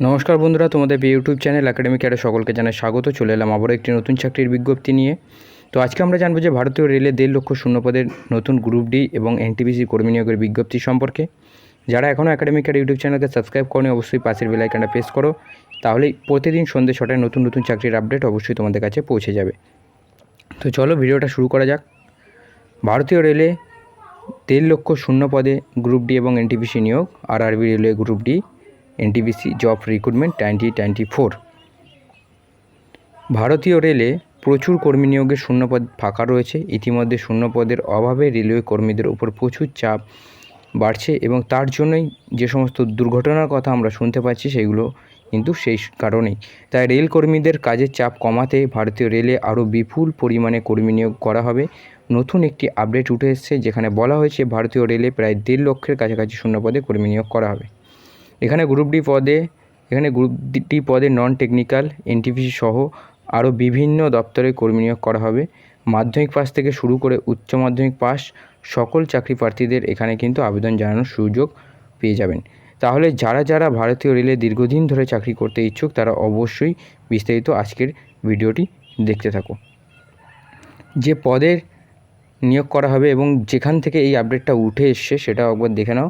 নমস্কার বন্ধুরা, তোমাদের ইউটিউব চ্যানেল একাডেমিক ক্যাডে সকলকে জানাই স্বাগত। চলে এলাম আবারও একটি নতুন চাকরির বিজ্ঞপ্তি নিয়ে। তো আজকে আমরা জানব যে ভারতীয় রেলে দেড় লক্ষ শূন্য পদের নতুন গ্রুপ ডি এবং এনটিপিসি কর্মী নিয়োগের বিজ্ঞপ্তি সম্পর্কে। যারা এখনও একাডেমিক ক্যাড ইউটিউব চ্যানেলকে সাবস্ক্রাইব করনি, অবশ্যই পাশের বেলাইকানটা প্রেস করো। তাহলেই প্রতিদিন সন্ধ্যে ছটায় নতুন নতুন চাকরির আপডেট অবশ্যই তোমাদের কাছে পৌঁছে যাবে। তো চলো ভিডিওটা শুরু করা যাক। ভারতীয় রেলে দেড় লক্ষ শূন্য পদে গ্রুপ ডি এবং এনটিপিসি নিয়োগ, R RB railway group D NTPC job recruitment twenty twenty four ভারতীয় রেলে প্রচুর কর্মী নিয়োগের শূন্যপদ ফাঁকা রয়েছে। ইতিমধ্যে শূন্যপদের অভাবে রেলওয়ে কর্মীদের উপর প্রচুর চাপ বাড়ছে এবং তার জন্যই যে সমস্ত দুর্ঘটনার কথা আমরা শুনতে পাচ্ছি সেগুলো কিন্তু সেই কারণেই। তাই রেল কর্মীদের কাজের চাপ কমাতে ভারতীয় রেলে আরও বিপুল পরিমাণে কর্মী নিয়োগ করা হবে। নতুন একটি আপডেট উঠে এসেছে, যেখানে বলা হয়েছে, ভারতীয় রেলে প্রায় দেড় লক্ষের কাছাকাছি শূন্যপদে কর্মী নিয়োগ করা হবে। এখানে গ্রুপ ডি পদে, এখানে গ্রুপ ডি পদে নন টেকনিক্যাল এনটিপিসি সহ আরও বিভিন্ন দপ্তরে কর্মী নিয়োগ করা হবে। মাধ্যমিক পাস থেকে শুরু করে উচ্চ মাধ্যমিক পাস সকল চাকরি প্রার্থীদের এখানে কিন্তু আবেদন জানানোর সুযোগ পেয়ে যাবেন। তাহলে যারা যারা ভারতীয় রেলে দীর্ঘদিন ধরে চাকরি করতে ইচ্ছুক, তারা অবশ্যই বিস্তারিত আজকের ভিডিওটি দেখতে থাকো। যে পদের নিয়োগ করা হবে এবং যেখান থেকে এই আপডেটটা উঠে এসছে সেটা একবার দেখে নাও।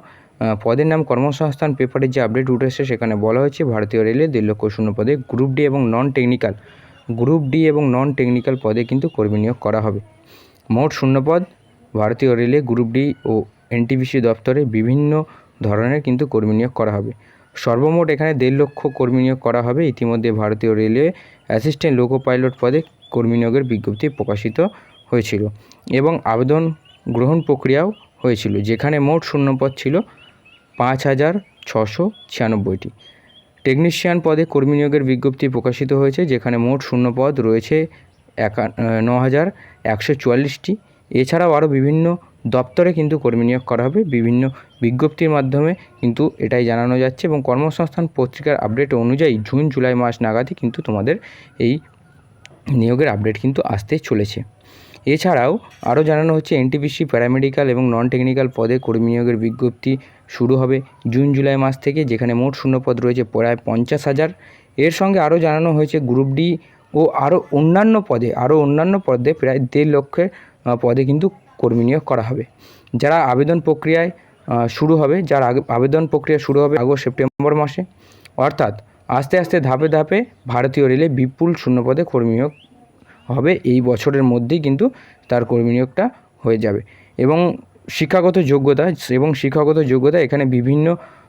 পদের নাম কর্মসংস্থান পেপারে যে আপডেট উঠে এসেছে, সেখানে বলা হয়েছে ভারতীয় রেলে দেড় লক্ষ শূন্য পদে গ্রুপ ডি এবং নন টেকনিক্যাল গ্রুপ ডি এবং নন টেকনিক্যাল পদে কিন্তু কর্মী নিয়োগ করা হবে। মোট শূন্যপদ ভারতীয় রেলে গ্রুপ ডি ও এনটিপিসি দপ্তরে বিভিন্ন ধরনের কিন্তু কর্মী নিয়োগ করা হবে। সর্বমোট এখানে দেড় লক্ষ কর্মী নিয়োগ করা হবে। ইতিমধ্যে ভারতীয় রেলওয়ে অ্যাসিস্ট্যান্ট লোকো পাইলট পদে কর্মী নিয়োগের বিজ্ঞপ্তি প্রকাশিত হয়েছিল এবং আবেদন গ্রহণ প্রক্রিয়াও হয়েছিল, যেখানে মোট শূন্যপদ ছিল পাঁচ হাজার ছশো ছিয়ানব্বইটি। টেকনিশিয়ান পদে কর্মী নিয়োগের বিজ্ঞপ্তি প্রকাশিত হয়েছে, যেখানে মোট শূন্য পদ রয়েছে একা ন হাজার একশো চুয়াল্লিশটি। এছাড়াও আরও বিভিন্ন দপ্তরে কিন্তু কর্মী নিয়োগ করা হবে। বিভিন্ন বিজ্ঞপ্তির মাধ্যমে কিন্তু এটাই জানানো যাচ্ছে এবং কর্মসংস্থান পত্রিকার আপডেট অনুযায়ী জুন, জুলাই মাস নাগাদই কিন্তু তোমাদের এই নিয়োগের আপডেট কিন্তু আসতে চলেছে। এছাড়াও আরও জানানো হচ্ছে এনটিপিসি প্যারামেডিক্যাল এবং নন টেকনিক্যাল পদে কর্মী নিয়োগের বিজ্ঞপ্তি শুরু হবে জুন, জুলাই মাস থেকে, যেখানে মোট শূন্যপদ রয়েছে প্রায় পঞ্চাশ হাজার। এর সঙ্গে আরও জানানো হয়েছে গ্রুপ ডি ও আরও অন্যান্য পদে, আরও অন্যান্য পদে প্রায় দেড় লক্ষের পদে কিন্তু কর্মী নিয়োগ করা হবে। যারা আবেদন প্রক্রিয়ায় শুরু হবে, যার আবেদন প্রক্রিয়া শুরু হবে আগস্ট, সেপ্টেম্বর মাসে। অর্থাৎ আস্তে আস্তে, ধাপে ধাপে ভারতীয় রেলে বিপুল শূন্যপদে কর্মী নিয়োগ হবে, এই বছরের মধ্যেই কিন্তু তার কর্মী নিয়োগটা হয়ে যাবে। এবং শিক্ষাগত যোগ্যতা, এবং শিক্ষাগত যোগ্যতা এখানে বিভিন্ন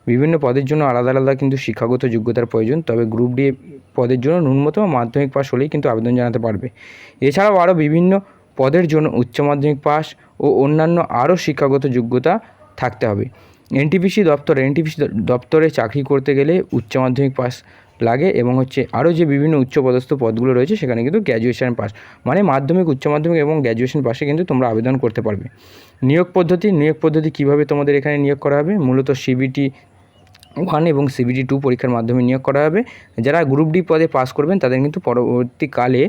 বিভিন্ন পদের জন্য আলাদা আলাদা কিন্তু শিক্ষাগত যোগ্যতার প্রয়োজন। তবে গ্রুপ ডি পদের জন্য ন্যূনতম মাধ্যমিক পাস হলেই কিন্তু আবেদন জানাতে পারবে। এছাড়াও আরও বিভিন্ন পদের জন্য উচ্চ মাধ্যমিক পাস ও অন্যান্য আরও শিক্ষাগত যোগ্যতা থাকতে হবে। এনটিপিসি দপ্তরে এনটিপিসি দপ্তরে চাকরি করতে গেলে উচ্চ মাধ্যমিক পাস লাগে এবং হচ্ছে আরও যে বিভিন্ন উচ্চপদস্থ পদগুলো রয়েছে, সেখানে কিন্তু গ্র্যাজুয়েশন পাস মানে মাধ্যমিক, উচ্চ মাধ্যমিক এবং গ্র্যাজুয়েশন পাশে কিন্তু তোমরা আবেদন করতে পারবে। নিয়োগ পদ্ধতি নিয়োগ পদ্ধতি কীভাবে তোমাদের এখানে নিয়োগ করা হবে? মূলত সিবিটি ওয়ান এবং সিবিটি টু পরীক্ষার মাধ্যমে নিয়োগ করা হবে। যারা গ্রুপ ডি পদে পাস করবেন, তাদের কিন্তু পরবর্তীকালে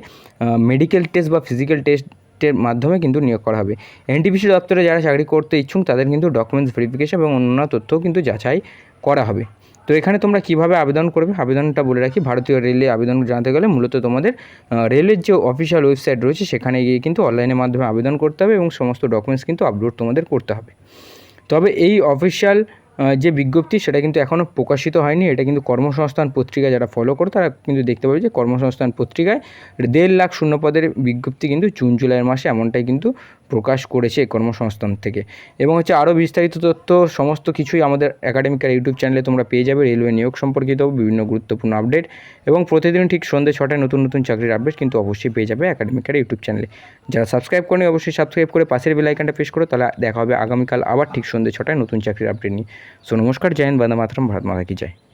মেডিকেল টেস্ট বা ফিজিক্যাল টেস্টের মাধ্যমে কিন্তু নিয়োগ করা হবে। এনটিপিসি দপ্তরে যারা চাকরি করতে ইচ্ছুক, তাদের কিন্তু ডকুমেন্টস ভেরিফিকেশন এবং অন্যান্য তথ্যও কিন্তু যাচাই করা হবে। তো এখানে তোমরা কীভাবে আবেদন করবে? আবেদনটা বলে রাখি, ভারতীয় রেলে আবেদন জানাতে গেলে মূলত তোমাদের রেলের যে অফিসিয়াল ওয়েবসাইট রয়েছে সেখানে গিয়ে কিন্তু অনলাইনের মাধ্যমে আবেদন করতে হবে এবং সমস্ত ডকুমেন্টস কিন্তু আপলোড তোমাদের করতে হবে। তবে এই অফিসিয়াল যে বিজ্ঞপ্তি সেটা কিন্তু এখনও প্রকাশিত হয়নি। এটা কিন্তু কর্মসংস্থান পত্রিকা যারা ফলো করে, তারা কিন্তু দেখতে পাবে যে কর্মসংস্থান পত্রিকায় দেড় লাখ শূন্য পদের বিজ্ঞপ্তি কিন্তু জুন জুলাইয়ের মাসে এমনটাই কিন্তু প্রকাশ করেছে কর্মসংস্থান থেকে। এবং হচ্ছে আরও বিস্তারিত তথ্য, সমস্ত কিছুই আমাদের একাডেমিকার ইউটিউব চ্যানেলে তোমরা পেয়ে যাবে রেলওয়ে নিয়োগ সম্পর্কিত বিভিন্ন গুরুত্বপূর্ণ আপডেট এবং প্রতিদিন ঠিক সন্ধ্যে ছটায় নতুন নতুন চাকরির আপডেট কিন্তু অবশ্যই পেয়ে যাবে একাডেমিকার ইউটিউব চ্যানেলে যারা সাবস্ক্রাইব করেনি অবশ্যই সাবস্ক্রাইব করে পাশের বেল আইকনটা প্রেস করো, তাহলে দেখা হবে আগামীকাল আবার ঠিক সন্ধ্যে ছটায় নতুন চাকরির আপডেট নিয়ে। সো নমস্কার, জয় হিন্দ, বন্দে ভারত মাতা কি যায়